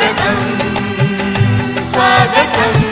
स्वागतम् स्वागतम्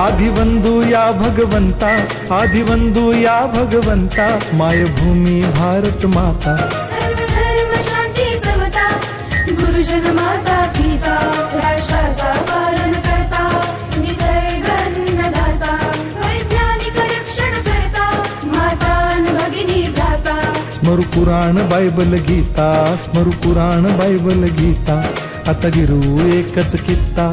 आदिवंदू या भगवंता आदिवंदू या भगवंता मायभूमी भारत माता। गुरुजन माता पिता राष्ट्राचा पालन करता निसर्ग अन्नदाता वैज्ञानिक रक्षण करता माता अन भगिनी भ्राता। स्मरु पुराण बायबल गीता स्मरु पुराण बायबल गीता आता गिरू एकच कित्ता।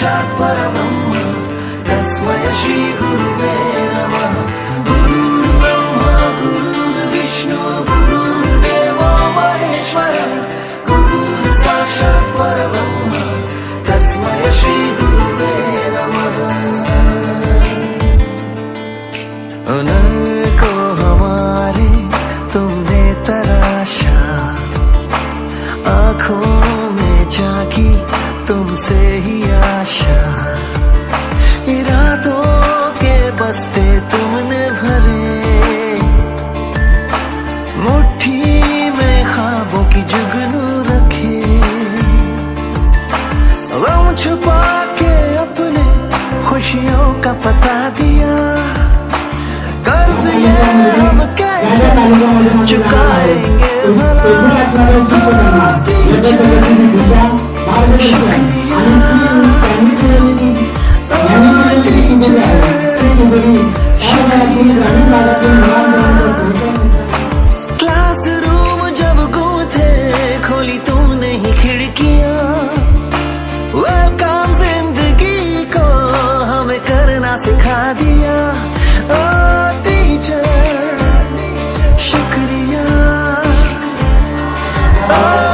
साक्षात् परब्रह्म तस्मै श्री गुरुवे नमः. गुरुर्ब्रह्मा गुरुर्विष्णु महेश्वर. गुरुर् साक्षात् परब्रह्म तस्मै श्री गुरुवे नमः. उन्नत को हमारी तुमने तराशा आंखों में झांकी तुमसे ही आशा। इरादों के बस्ते Oh.